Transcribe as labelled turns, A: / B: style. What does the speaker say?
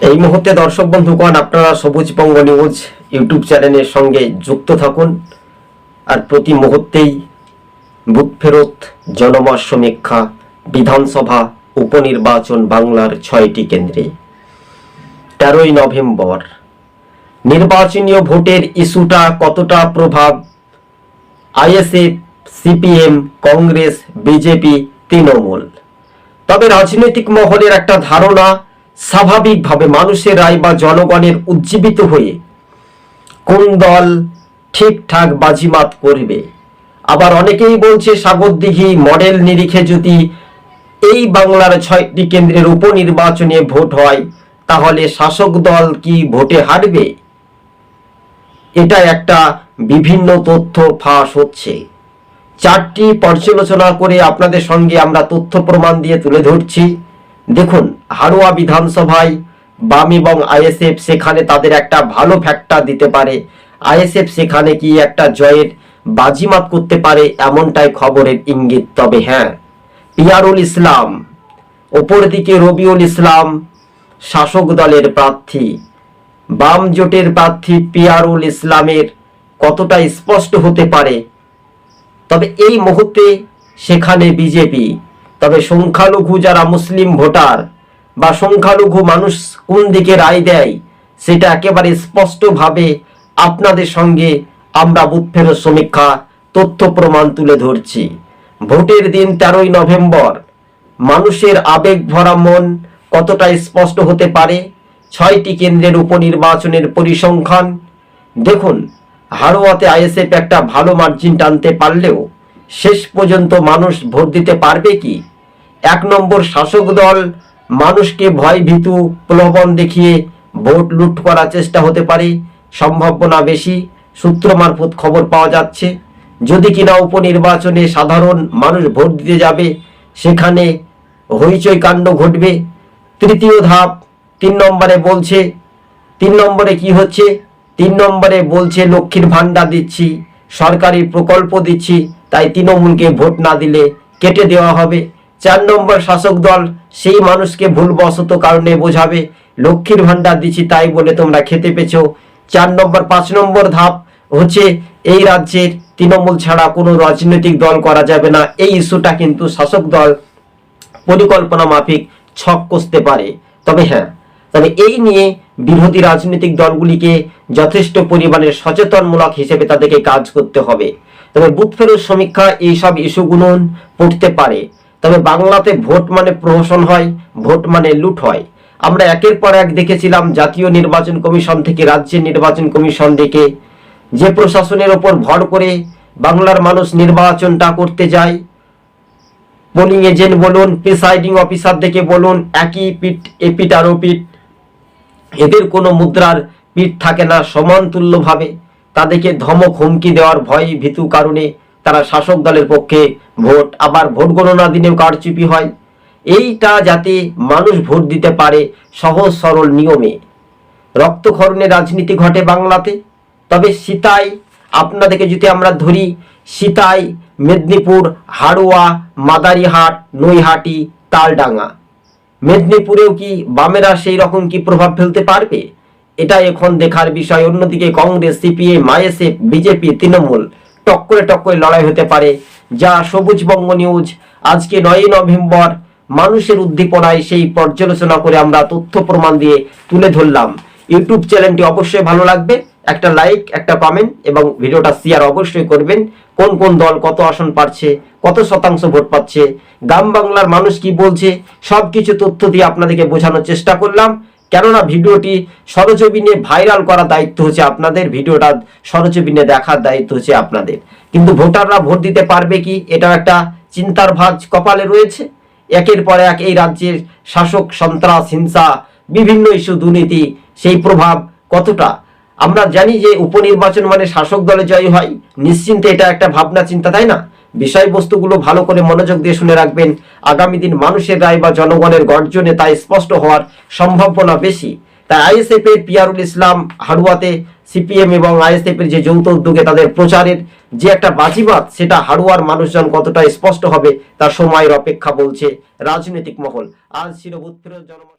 A: এই মুহূর্তে দর্শক বন্ধুগণ আপনারা সবুজবঙ্গ নিউজ ইউটিউব চ্যানেলের সঙ্গে যুক্ত থাকুন। আর প্রতি মুহূর্তেই বুথ ফেরত জনমত সমীক্ষা বিধানসভা উপনির্বাচন বাংলার ছয়টি কেন্দ্রে। তেরোই নভেম্বর নির্বাচনীয় ভোটের ইস্যুটা কতটা প্রভাব? ISF, CPM, Congress, BJP, Trinamool. তবে রাজনৈতিক মহলের একটা ধারণা স্বাভাবিকভাবে মানুষের রায় বা জনগণের উজ্জীবিত হয়ে কোন দল ঠিকঠাক বাজিমাত করবে? আবার অনেকেই বলছে সাগরদিঘি মডেল নিরিখে যদি এই বাংলার ছয়টি কেন্দ্রের উপনির্বাচনে ভোট হয়, তাহলে শাসক দল কি ভোটে হারবে? এটা একটা বিভিন্ন তথ্য ফাঁস হচ্ছে। চারটি পর্যালোচনা করে আপনাদের সঙ্গে আমরা তথ্য প্রমাণ দিয়ে তুলে ধরছি। দেখুন, হাড়োয়া বিধানসভায় বাম এবং আইএসএফ সেখানে তাদের একটা ভালো ফ্যাক্টর দিতে পারে। আইএসএফ সেখানে কি একটা জয়ের বাজিমাত করতে পারে, এমনটাই খবরের ইঙ্গিত। তবে হ্যাঁ পিয়ারুল ইসলাম ওপর দিকে রবিউল ইসলাম, শাসক দলের প্রার্থী। বাম জোটের প্রার্থী পিয়ারুল ইসলামের কতটা স্পষ্ট হতে পারে? তবে এই মুহূর্তে সেখানে বিজেপি তবে সংখ্যালঘু যারা মুসলিম ভোটার বা সংখ্যালঘু মানুষ কোন দিকে রায় দেয়, সেটা একেবারে স্পষ্টভাবে আপনাদের সঙ্গে আমরা বুথ ফেরত সমীক্ষা তথ্য প্রমাণ তুলে ধরছি। ভোটের দিন তেরোই নভেম্বর, মানুষের আবেগ ভরা মন কতটা স্পষ্ট হতে পারে? ছয়টি কেন্দ্রের উপনির্বাচনের পরিসংখ্যান। দেখুন, হাড়োয়াতে আইএসএফ একটা ভালো মার্জিন টানতে পারলেও শেষ পর্যন্ত মানুষ ভোট দিতে পারবে কি? এক নম্বর শাসক দল, মানুষকে ভয় ভীতু প্রলোভন দেখিয়ে ভোট লুট করার চেষ্টা হতে পারে সম্ভাবনা বেশি সূত্র মারফত খবর পাওয়া যাচ্ছে। যদি কিনা উপনির্বাচনে সাধারণ মানুষ ভোট দিতে যাবে, সেখানে হইচই কাণ্ড ঘটবে। তৃতীয় ধাপ, তিন নম্বরে বলছে, তিন নম্বরে কি হচ্ছে? তিন নম্বরে বলছে, লক্ষ্মীর ভাণ্ডার দিচ্ছি সরকারি প্রকল্প দিচ্ছি, তাই তৃণমূলকে ভোট না দিলে কেটে দেওয়া হবে। চার নম্বর শাসক দল, সেই মানুষকে ভুলবশত কারণে বোঝাবে, লক্ষ্মীর ভাণ্ডার দিচ্ছি তাই বলে তোমরা খেতে পেছো চার নম্বর, পাঁচ নম্বর ধাপ হচ্ছে, এই রাজ্যের তৃণমূল ছাড়া কোনো রাজনৈতিক দল করা যাবে না। এই ইস্যুটা কিন্তু শাসক দল পরিকল্পনা মাফিক ছক কষতে পারে। তবে হ্যাঁ তবে এই নিয়ে বিরোধী রাজনৈতিক দলগুলিকে যথেষ্ট পরিমাণে সচেতনমূলক হিসেবে তাদেরকে কাজ করতে হবে। তবে বুথ ফেরত সমীক্ষা, এইসব ইস্যুগুলো পড়তে পারে। তবে বাংলাতে ভোট মানে প্রহসন হয়, ভোট মানে লুট হয়। আমরা একের পর এক দেখেছিলাম জাতীয় নির্বাচন কমিশন থেকে রাজ্যের নির্বাচন কমিশন থেকে যে প্রশাসনের ওপর ভর করে বাংলার মানুষ নির্বাচনটা করতে যায়। পোলিং এজেন্ট বলুন প্রিসাইডিং অফিসার থেকে বলুন, একই পিঠ এপিট আর ওপিট এদের কোনো মুদ্রার পিঠ থাকে না, সমান তুল্যভাবে। তাদেরকে ধমক হুমকি দেওয়ার ভয় ভীতু কারণে তারা শাসক দলের পক্ষে ভোট, আবার ভোট গণনা দিনেও কারচুপি হয়। এইটা যাতে মানুষ ভোট দিতে পারে সহজ সরল নিয়মে। রক্তক্ষরণের রাজনীতি ঘটে বাংলাতে। তবে সীতায় আপনাদেরকে যদি আমরা ধরি, সীতাই, মেদিনীপুর, হাড়োয়া, মাদারিহাট, নৈহাটি, তালডাঙ্গা। মেদিনীপুরেও কি বামেরা সেই রকম কি প্রভাব ফেলতে পারবে? এটা এখন দেখার বিষয়। অন্যদিকে Congress, CPM, ISF, BJP, Trinamool টক্করে টক্করে লড়াই হতে পারে। যা সবুজবঙ্গ নিউজ আজকে নয়ই নভেম্বর, মানুষের উদ্দীপনায় সেই পর্যালোচনা করে আমরা তথ্য প্রমাণ দিয়ে তুলে ধরলাম। ইউটিউব চ্যানেলটি অবশ্যই ভালো লাগবে, একটা লাইক, একটা কমেন্ট এবং ভিডিওটা শেয়ার অবশ্যই করবেন। কোন কোন দল কত আসন পাচ্ছে কত শতাংশ ভোট পাচ্ছে, গ্রাম বাংলার মানুষ কি বলছে সব কিছু তথ্য দিয়ে আপনাদেরকে বোঝানোর চেষ্টা করলাম। কেননা ভিডিওটি সরজমিনে ভাইরাল করার দায়িত্ব হচ্ছে আপনাদের, ভিডিওটা সরজমিনে দেখার দায়িত্ব হচ্ছে আপনাদের। কিন্তু ভোটাররা ভোট দিতে পারবে কি? এটা একটা চিন্তার ভাজ কপালে রয়েছে। একের পর এক এই রাজ্যের শাসক সন্ত্রাস, হিংসা, বিভিন্ন ইস্যু, দুর্নীতি, সেই প্রভাব কতটা? আমরা জানি যে উপনির্বাচন মানে শাসক দলে জয় হয়। নিশ্চিন্তে এটা একটা ভাবনা চিন্তা তাই না? বিষয়বস্তুগুলো ভালো করে মনোযোগ দিয়ে শুনে রাখবেন। আগামী দিন মানুষের রায় বা জনগণের গর্জনে তাই স্পষ্ট হওয়ার সম্ভাবনা বেশি। তাই আইএসএফ এর পিয়ারুল ইসলাম হাড়ুয়াতে সিপিএম এবং আইএসএফ এর যে যৌথ উদ্যোগে তাদের প্রচারের যে একটা বাজিবাদ সেটা হাড়ুয়ার মানুষজন কতটা স্পষ্ট হবে, তার সময়ের অপেক্ষা বলছে রাজনৈতিক মহল। আজ বুথ জনমত